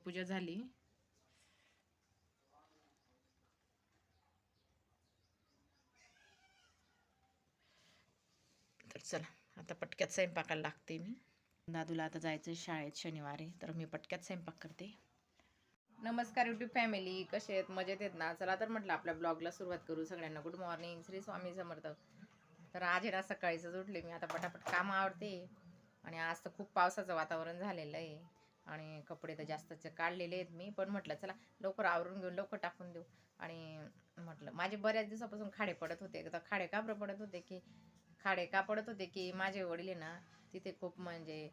देवपूजा झाली. तर चला आता पटक्यात स्वयंपाकाला लागते मी. दादूला आता जायचं शाळेत शनिवारी तर मी पटक्यात स्वयंपाक करते. नमस्कार युट्यूब फॅमिली कसे आहेत? मजेत आहेत ना? चला तर म्हटलं आपल्या ब्लॉगला सुरुवात करू. सगळ्यांना गुड मॉर्निंग श्री स्वामी समर्थ. तर आज आहे ना सकाळीच उठले मी. आता पटापट काम आवडते आणि आज तर खूप पावसाचं वातावरण झालेलं आहे. आणि कपडे तर जास्तच काढलेले आहेत मी. पण म्हटलं चला लवकर आवरून घेऊन लवकर टाकून देऊ. आणि म्हटलं माझे बऱ्याच दिवसापासून खाडे पडत होते. तर खाडे का बरं पडत होते की खाडे का पडत होते की माझे वडील आहे ना तिथे खूप म्हणजे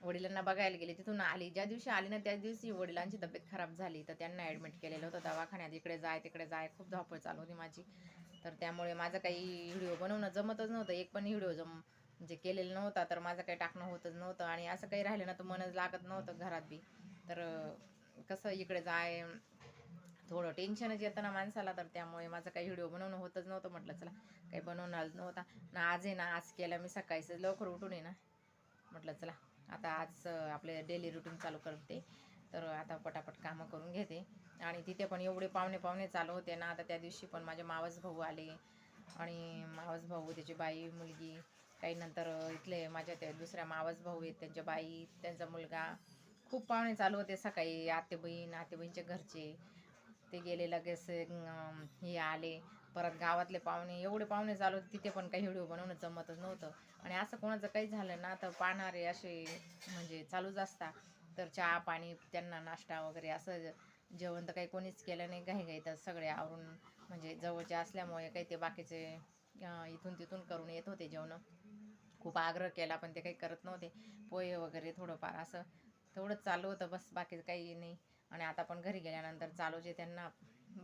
वडिलांना बघायला गेले. तिथून आली. ज्या दिवशी आली ना त्याच दिवशी वडिलांची तब्येत खराब झाली. तर त्यांना ॲडमिट केलेलं होतं. दवाखान्यात इकडे जाय तिकडे जाय खूप धावपळ चालू होती माझी. तर त्यामुळे माझं काही व्हिडिओ बनवणं जमतच नव्हतं. एक पण व्हिडिओ जम म्हणजे केलेलं नव्हता तर माझं काही टाकणं होतच नव्हतं आणि असं काही राहिलं ना तर मनच लागत नव्हतं घरात बी. तर कसं इकडे जाय थोडं टेन्शनच येतं ना माणसाला तर त्यामुळे माझं काही व्हिडिओ बनवणं होतच नव्हतं म्हटलं चला काही बनवणारच नव्हता. ना आज आहे ना आज केला मी सकाळीच लवकर उठून आहे ना. म्हटलं चला आता आज आपले डेली रुटीन चालू करते. तर आता पटापट कामं करून घेते. आणि तिथे पण एवढे पाहुणे पाहुणे चालू होते ना आता त्या दिवशी पण माझे मावस भाऊ आले. आणि मावस भाऊ त्याची बाई मुलगी काही नंतर इथले माझ्या त्या दुसऱ्या मावस भाऊ आहेत त्यांच्या बाई त्यांचा मुलगा. खूप पाहुणे चालू होते सकाळी. आते बहीण आते बहीणच्या घरचे. ते गेले लगेच हे आले. परत गावातले पाहुणे एवढे पाहुणे चालू होते तिथे पण काही व्हिडिओ बनवणं जमतच नव्हतं. आणि असं कोणाचं काही झालं ना तर पाहणारे असे म्हणजे चालूच असता. तर चहा पाणी त्यांना नाश्ता वगैरे असं जेवण तर काही कोणीच केलं नाही. घाई घाई तर सगळे आवरून म्हणजे जवळचे असल्यामुळे काही ते बाकीचे इथून तिथून करून येत होते जेवणं. खूप आग्रह केला पण ते काही करत नव्हते. पोहे वगैरे थोडंफार असं तेवढंच चालू होतं बस बाकीचं काही नाही. आणि आता पण घरी गेल्यानंतर चालू जे त्यांना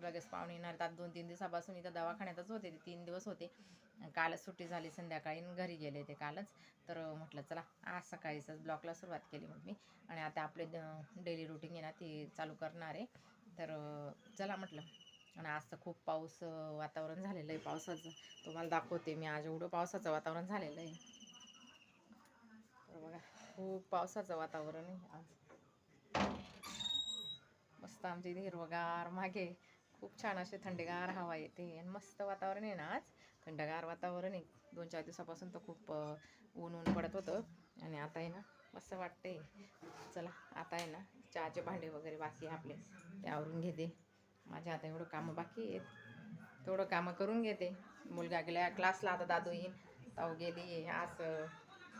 लगेच पाहुणे येणार तर दोन तीन दिवसापासून इथं दवाखान्यातच होते ते तीन दिवस होते. कालच सुट्टी झाली संध्याकाळी आणि घरी गेले ते कालच. तर म्हटलं चला आज सकाळीच ब्लॉगला सुरुवात केली मग मी. आणि आता आपले डेली रुटीन आहे ना ती चालू करणार आहे. तर चला म्हटलं. आणि आज तर खूप पाऊस वातावरण झालेलं आहे पावसाचं. तुम्हाला दाखवते मी आज एवढं पावसाचं वातावरण झालेलं आहे. तर बघा खूप पावसाचं वातावरण आहे आज. मस्त आमच्या इथे हिरवगार मागे खूप छान असे थंडगार हवा येते आणि मस्त वातावरण आहे ना आज. थंडगार वातावरण आहे. दोन चार दिवसापासून तर खूप ऊन ऊन पडत होतं. आणि आता आहे ना मस्त वाटते चला आता आहे ना चहाचे भांडे वगैरे बाकी आहे आपले. ते आवरून घेते. माझ्या आता एवढं कामं बाकी आहेत. तेवढं कामं करून घेते. मुलगा गेल्या क्लासला आता दादू येईन ताऊ गेली आज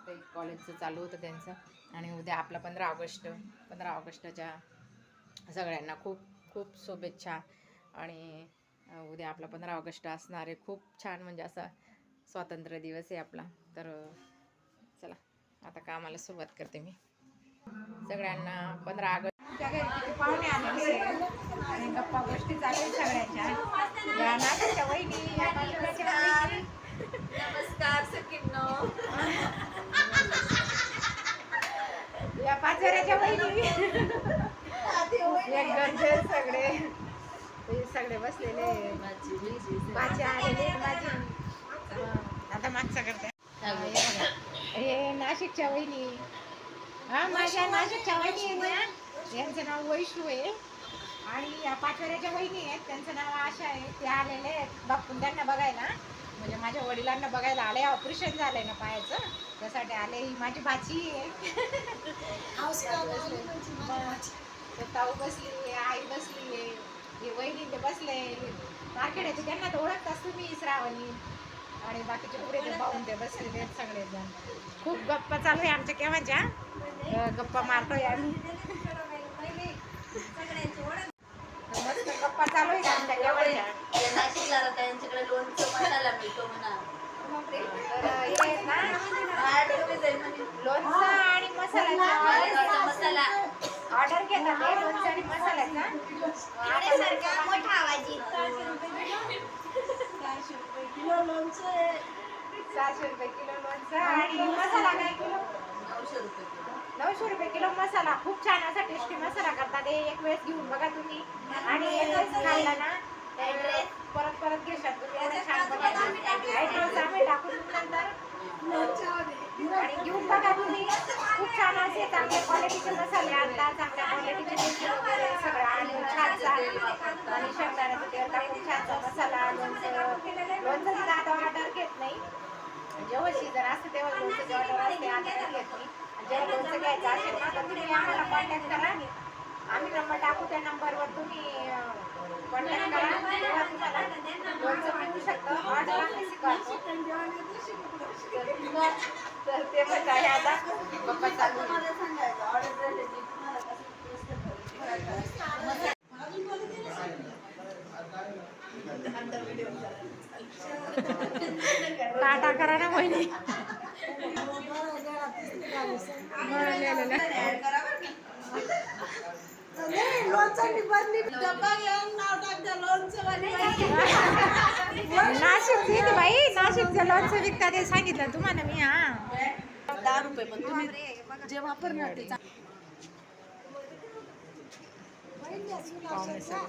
अं, कॉलेजचं चालू होतं त्यांचं. आणि उद्या आपला पंधरा ऑगस्ट पंधरा ऑगस्टच्या सगळ्यांना खूप खूप शुभेच्छा. आणि उद्या आपला पंधरा ऑगस्ट असणार आहे. खूप छान म्हणजे असा स्वातंत्र्य दिवस आहे आपला. तर चला आता कामाला सुरुवात करते मी. सगळ्यांना पंधरा ऑगस्ट पाहुणे आलेले आणि गप्पा गोष्टी चालू सगळ्यांच्या या नाकाच्या वहिनी या बाजूच्या वहिनी नमस्कार सखींनो या पाचोऱ्याच्या वहिनी. एक गंजे सगळे. सगळे बसलेले. माझी आलेले माझे आता मागचा करते. हा, नाशिकच्या वहिनी. हा माझ्या नाशिकच्या वहिनी यांचं नाव वैशू आहे. आणि या पाचोऱ्याच्या वहिनी आहेत. त्यांचं नाव आशा आहे. ते आलेले आहेत. बापून त्यांना बघायला. म्हणजे माझ्या वडिलांना बघायला आले. ऑपरेशन झालंय ना पायाचं. त्यासाठी आले ही माझी भाची आहे. ते ताऊ बसली आहे आई बसली आहे हे वहिनी ते बसले मार्केटाचे त्यांना तर ओळखताच तुम्ही श्रावणी. आणि बाकीचे पुढे ते पाहून ते बसलेले आहेत सगळेजण. खूप गप्पा चालू आहे आमच्या केव्हाच्या गप्पा मारतोय आम्ही. मस्त गप्पा चालू आहे आमच्या केव्हाच्या. नाशिकला राहता यांच्याकडे लोणचं मसाला मिळतो म्हणा. लोणचं आणि मसाल्याचा मसाला ऑर्डर घेता ते लोणचं आणि मसाल्याचा आपण मोठा आवाज किलो लोणचं सहाशे रुपये किलो लोणचं आणि मसाला. काय किलो नऊशे रुपये किलो मसाला. खूप छान असा टेस्टी मसाला करतात. एक वेळेस घेऊन बघा तुम्ही. आणि एकच खाल्ला ना परत परत घेशाल आम्ही टाकून नंतर आणि घेऊन बघा तुम्ही खूप छान असे चांगल्या क्वालिटीचे मसाले आणतात चांगल्या क्वालिटीचे सगळं आणून आणि शेंगदाण्याचं तेल टाकून मसाला लोणचं लोणचं सुद्धा आता ऑर्डर घेत नाही जेव्हा सीझन असते तेव्हा लोणचं ऑर्डर असते आता घेत नाही जेव्हा लोणचं घ्यायचं असेल ना तर तुम्ही आम्हाला कॉन्टॅक्ट करा आम्ही नंबर टाकू त्या नंबरवर तुम्ही कॉन्टॅक्ट करा तेव्हा तुम्हाला लोणचं मिळू शकतं ऑर्डर आम्ही स्वीकारतो तर ते पण आहे आता पप्पा चालू सांगायचं ऑर्डर झाली टाटा करा ना बहिणी नाशिक ती बाई नाशिकचं लोणचं विकतात ते सांगितलं तुम्हाला मी हा. दहा रुपये पण. तुम्ही जे वापरणार ते पाहुणे सगळे.